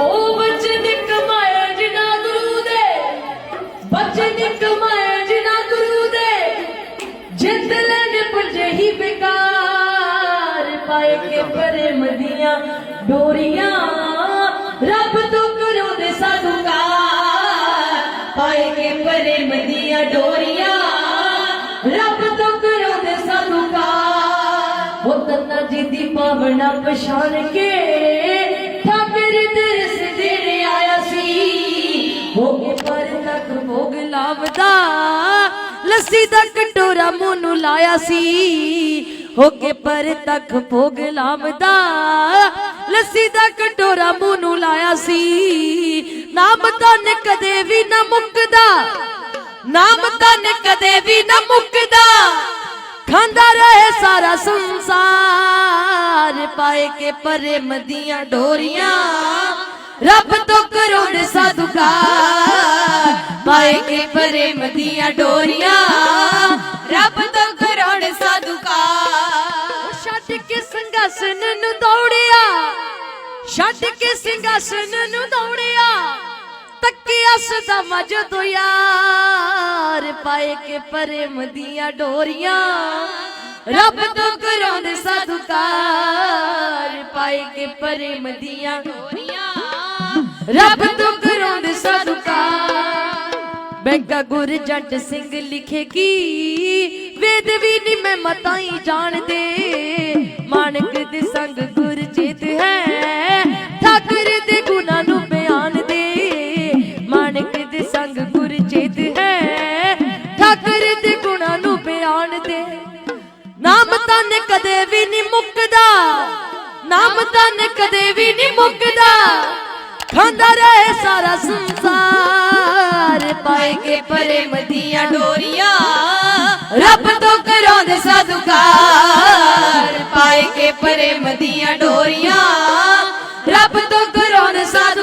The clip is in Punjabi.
ਉਹ ਬਚਨ ਕਮਾਇਆ ਜਿਨਾ ਗੁਰੂ ਦੇ। ਬਚਨ ਕਮਾਇਆ ਜਿਨਾ ਗੁਰੂ ਦੇ। ਜਿੱਤ ਲੈਣ ਪੁੰਜੇ ਹੀ ਬੇਕਾਰ। ਪਾਏ ਕੇ ਪਰੇ ਮਦੀਆਂ ਡੋਰੀਆਂ। ਰੱਬ ਤੋਂ ਕਰੋ ਦੇ ਸਾਧੂਕਾਰ ਪਾਏ ਕੇ ਪਰੇ ਮਦੀਆਂ ਡੋਰੀਆਂ। ਰੱਬ ਤੋਂ ਕਰੋ ਦੇ ਸਾਧੂਕਾਰ ਉਹ ਤੰਨਾ ਜੀ ਦੀ ਪਾਵਨਾ ਪਛਾਣ ਕੇ ਸੀ ਹੋ ਕੇ ਪਰ ਤੱਕ ਭੋਗ ਲਾਵਦਾ। ਲੱਸੀ ਦਾ ਕਟੋਰਾ ਮੂੰਹ ਨੂੰ ਲਾਇਆ ਸੀ। ਹੋ ਪਰ ਤੱਕ ਭੋਗ ਲਾਵਦਾ। ਲੱਸੀ ਦਾ ਕਟੋਰਾ ਮੂੰਹ ਨੂੰ ਲਾਇਆ ਸੀ। ਨਾਮ ਤਨ ਕਦੇ ਵੀ ਨਾ ਮੁੱਕਦਾ। ਨਾਮ ਤਾਂ ਕਦੇ ਵੀ ਨਾ ਮੁੱਕਦਾ। ਖਾਂਦਾ ਰਹੇ ਸਾਰਾ ਸੰਸਾਰ। ਪਾਏ ਕੇ ਪਰੇ ਮਦੀਆਂ ਢੋਰੀਆਂ ਰੱਬ ਤੋਂ ਕਰੋ ਦੇ ਸਾਧੂਕਾਰ ਪਾਏ ਕੇ ਪਰੇ ਮਦੀਆਂ ਢੋਰੀਆਂ ਰੱਬ ਤੋਂ ਕਰੋੜ ਸਾਧੂਕਾਰ ਛੱਡ ਕੇ ਸੰਗਾਸਨ ਨੂੰ ਦੌੜਿਆ, ਛੱਡ ਕੇ ਸਿੰਘਾਸਨ ਨੂੰ ਦੌੜਿਆ ਤੱਕਿਆ ਸਦਾ ਮਜਦੋ ਯਾਰ। ਪਾਏ ਕੇ ਪਰੇ ਮਦੀਆਂ ਡੋਰੀਆਂ, ਰੱਬ ਤੋਂ ਕਰਾਉਂਦੇ ਸਾਧੂਕਾਰ ਪਾਏ ਕੇ ਪਰੇ ਦੀਆਂ ਡੋਰੀਆਂ। ਰੱਬ ਤੋਂ ਕਰਾਉਂਦੇ ਸਾਧੂਕਾਰ ਬੈਂਕਾ ਗੁਰ ਜੱਟ ਸਿੰਘ ਲਿਖੇ ਕੀ? ਵੇਦ ਵੀ ਨੀ ਮੈਂ ਮਤਾਈ ਜਾਣਦੇ। ਮਾਨਕ ਦੇ ਸੰਗ ਗੁਰ ਚੇਤ ਹੈ। ਠਾਕਰ ਦੇ ਗੁਣਾ ਨੂੰ ਬਿਆਨ ਦੇ। ਮਾਨਕ ਦੇ ਸੰਗ ਗੁਰ ਚੇਤ ਹੈ। ਠਾਕਰ ਦੇ ਗੁਣਾ ਨੂੰ ਬਿਆਨ ਦੇ। ਨਾਮ ਤਨ ਕਦੇ ਵੀ ਨਹੀਂ ਮੁੱਕਦਾ। ਨਾਮ ਤਨ ਕਦੇ ਵੀ ਨਹੀਂ ਮੁੱਕਦਾ। ਖਾਂਦਾ ਰਹੇ ਸਾਰਾ ਸੰਸਾਰ। ਪਾਏ ਪਾਏਗੇ ਪ੍ਰੇਮ ਦੀਆਂ ਡੋਰੀਆਂ। ਰੱਬ ਤੋਂ ਕਰਾਉਂਦੇ ਸਾਧੁਕਾਰ ਪਾਏਗੇ ਪ੍ਰੇਮ ਦੀਆਂ ਡੋਰੀਆਂ। ਰੱਬ ਤੋਂ ਕਰਾਉਂਦੇ ਸਾਧੂ